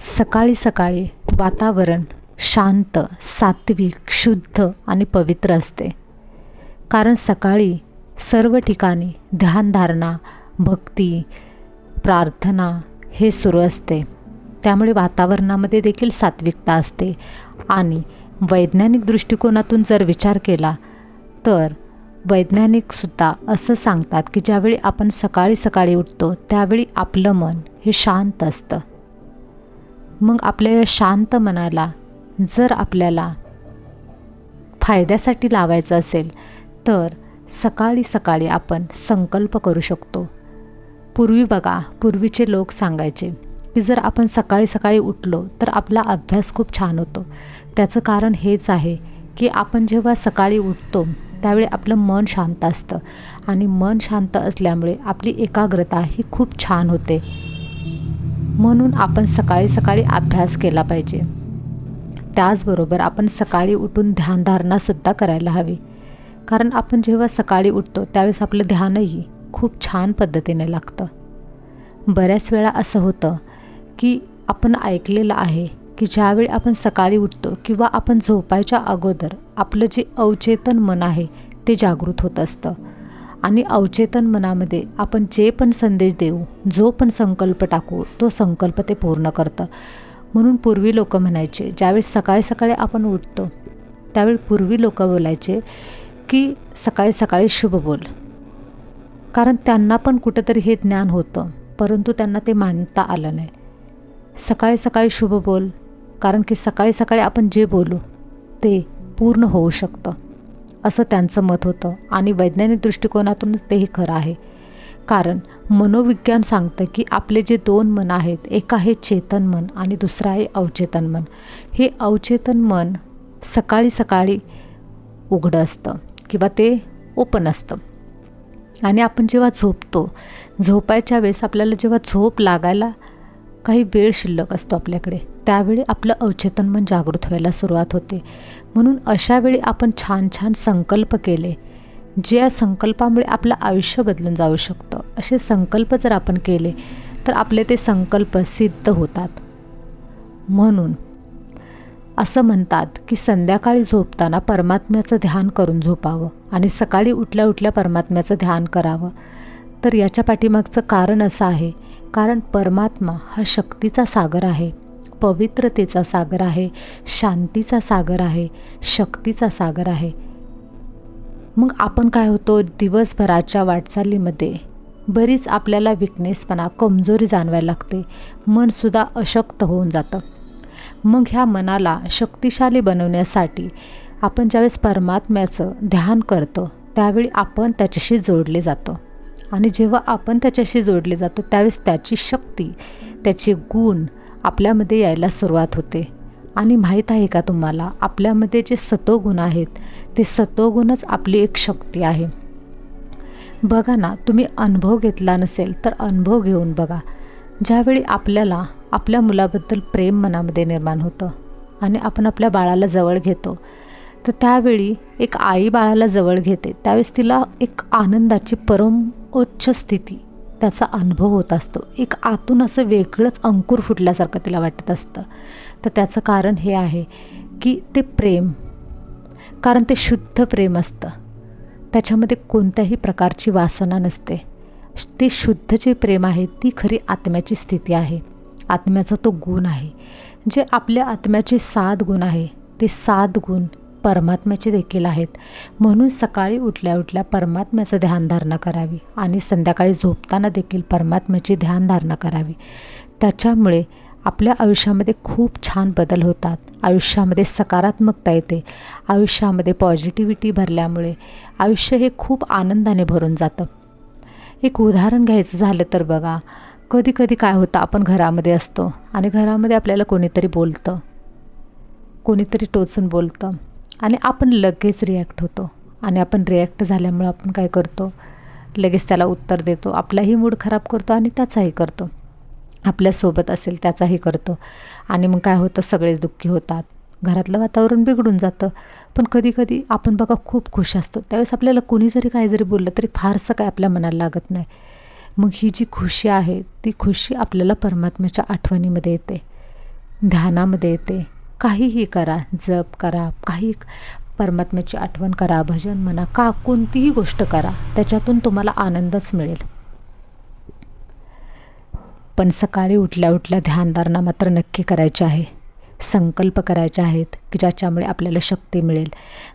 सकाळी सकाळी वातावरण शांत सात्विक शुद्ध आणि पवित्र असते. कारण सकाळी सर्व ठिकाणी ध्यानधारणा भक्ती प्रार्थना हे सुरू असते. त्यामुळे वातावरणामध्ये देखील सात्विकता असते. आणि वैज्ञानिक दृष्टिकोनातून जर विचार केला तर वैज्ञानिकसुद्धा असं सांगतात की ज्यावेळी आपण सकाळी सकाळी उठतो त्यावेळी आपलं मन हे शांत असतं. मग आपल्या शांत मनाला जर आपल्याला फायद्यासाठी लावायचं असेल तर सकाळी सकाळी आपण संकल्प करू शकतो. पूर्वी बघा पूर्वीचे लोक सांगायचे की जर आपण सकाळी सकाळी उठलो तर आपला अभ्यास खूप छान होतो. त्याचं कारण हेच आहे की आपण जेव्हा सकाळी उठतो त्यावेळी आपलं मन शांत असतं. आणि मन शांत असल्यामुळे आपली एकाग्रता ही खूप छान होते. म्हणून आपण सकाळी सकाळी अभ्यास केला पाहिजे. त्याचबरोबर आपण सकाळी उठून ध्यानधारणासुद्धा करायला हवी. कारण आपण जेव्हा सकाळी उठतो त्यावेळेस आपलं ध्यानही खूप छान पद्धतीने लागतं. बऱ्याच वेळा असं होतं की आपण ऐकलेलं आहे की ज्यावेळी आपण सकाळी उठतो किंवा आपण झोपायच्या अगोदर आपलं जे अवचेतन मन आहे ते जागृत होत असतं. आणि अवचेतन मनामध्ये आपण जे पण संदेश देऊ जो पण संकल्प टाकू तो संकल्प ते पूर्ण करतं. म्हणून पूर्वी लोक म्हणायचे ज्यावेळी सकाळी सकाळी आपण उठतो त्यावेळी पूर्वी लोक बोलायचे की सकाळी सकाळी शुभ बोल. कारण त्यांना पण कुठंतरी हे ज्ञान होतं परंतु त्यांना ते मानता आलं नाही. सकाळी सकाळी शुभ बोल कारण की सकाळी सकाळी आपण जे बोलू ते पूर्ण होऊ शकतं. असं त्यांचं मत होतं. आणि वैज्ञानिक दृष्टिकोनातूनच तेही खरं आहे. कारण मनोविज्ञान सांगतं की आपले जे दोन मन आहेत एक आहे चेतन मन आणि दुसरं आहे अवचेतन मन. हे अवचेतन मन सकाळी सकाळी उघडं असतं किंवा ते ओपन असतं. आणि आपण जेव्हा झोपतो झोपायच्या वेळेस आपल्याला जेव्हा झोप लागायला काही वेळ शिल्लक असतो आपल्याकडे. त्यावेळी आपलं अवचेतन मन जागृत व्हायला सुरुवात होते. म्हणून अशावेळी आपण छान छान संकल्प केले जे या संकल्पामुळे आपलं आयुष्य बदलून जाऊ शकतं. असे संकल्प जर आपण केले तर आपले ते संकल्प सिद्ध होतात. म्हणून असं म्हणतात की संध्याकाळी झोपताना परमात्म्याचं ध्यान करून झोपावं आणि सकाळी उठल्या उठल्या परमात्म्याचं ध्यान करावं. तर याच्या पाठीमागचं कारण असं आहे कारण परमात्मा हा शक्तीचा सागर आहे. पवित्रतेचा सागर आहे शांतीचा सागर आहे शक्तीचा सागर आहे. मग आपण काय होतो दिवसभराच्या वाटचालीमध्ये? बरीच आपल्याला विकनेसपणा कमजोरी जाणवायला लागते. मनसुद्धा अशक्त होऊन जातं. मग ह्या मनाला शक्तिशाली बनवण्यासाठी आपण ज्यावेळेस परमात्म्याचं ध्यान करतो त्यावेळी आपण त्याच्याशी जोडले जातो. आणि जेव्हा आपण त्याच्याशी जोडले जातो त्यावेळेस त्याची शक्ती त्याचे गुण आपल्यामध्ये यायला सुरुवात होते. आणि माहीत आहे का तुम्हाला आपल्यामध्ये जे सतोगुण आहेत ते सतोगुणच आपली एक शक्ती आहे. बघा ना तुम्ही अनुभव घेतला नसेल तर अनुभव घेऊन बघा. ज्यावेळी आपल्याला आपल्या मुलाबद्दल प्रेम मनामध्ये निर्माण होतं आणि आपण आपल्या बाळाला जवळ घेतो तर त्यावेळी एक आई बाळाला जवळ घेते. त्यावेळेस तिला एक आनंदाची परम उच्च स्थिती त्याचा अनुभव होत असतो. एक आतून असं वेगळंच अंकुर फुटल्यासारखं तिला वाटत असतं. तर त्याचं कारण हे आहे की ते प्रेम कारण ते शुद्ध प्रेम असतं. त्याच्यामध्ये कोणत्याही प्रकारची वासना नसते. ते शुद्ध जे प्रेम आहे ती खरी आत्म्याची स्थिती आहे. आत्म्याचा तो गुण आहे. जे आपल्या आत्म्याचे सात गुण आहे ते सात गुण परमात्म्याचे देखील आहेत. म्हणून सकाळी उठल्या उठल्या परमात्म्याचं ध्यानधारणा करावी आणि संध्याकाळी झोपताना देखील परमात्म्याची ध्यानधारणा करावी. त्याच्यामुळे आपल्या आयुष्यामध्ये खूप छान बदल होतात. आयुष्यामध्ये सकारात्मकता येते. आयुष्यामध्ये पॉझिटिव्हिटी भरल्यामुळे आयुष्य हे खूप आनंदाने भरून जातं. एक उदाहरण घ्यायचं झालं तर बघा कधी कधी काय होतं आपण घरामध्ये असतो आणि घरामध्ये आपल्याला कोणीतरी बोलतं. कोणीतरी टोचून बोलतं. आणि आपण लगेच रिॲक्ट होतो. आणि आपण रिॲक्ट झाल्यामुळं आपण काय करतो? लगेच त्याला उत्तर देतो. आपलाही मूड खराब करतो आणि त्याचाही करतो. आपल्यासोबत असेल त्याचाही करतो. आणि मग काय होतं? सगळेच दुःखी होतात. घरातलं वातावरण बिघडून जातं. पण कधी कधी आपण बघा खूप खुश असतो. त्यावेळेस आपल्याला कोणी जरी काय जरी बोललं तरी फारसं काय आपल्या मनाला लागत नाही. मग ही जी खुशी आहे ती खुशी आपल्याला परमात्म्याच्या आठवणीमध्ये येते. ध्यानामध्ये येते. काहीही करा जप करा काही परमात्म्याची आठवण करा भजन म्हणा का कोणतीही गोष्ट करा त्याच्यातून तुम्हाला आनंदच मिळेल. पण सकाळी उठल्या उठल्या ध्यानधारणा मात्र नक्की करायची आहे. संकल्प करायचे आहेत की ज्याच्यामुळे आपल्याला शक्ती मिळेल.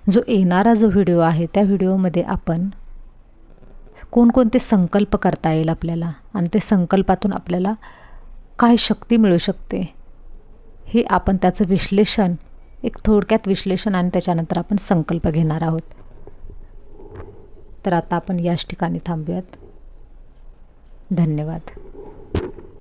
जो येणारा जो व्हिडिओ आहे त्या व्हिडिओमध्ये आपण कोणकोणते संकल्प करता येईल आपल्याला आणि ते संकल्पातून आपल्याला काय शक्ती मिळू शकते हे आपण त्याचं विश्लेषण एक थोडक्यात विश्लेषण आणि त्याच्यानंतर आपण संकल्प घेणार आहोत. तर आता आपण याच ठिकाणी थांबूयात. धन्यवाद.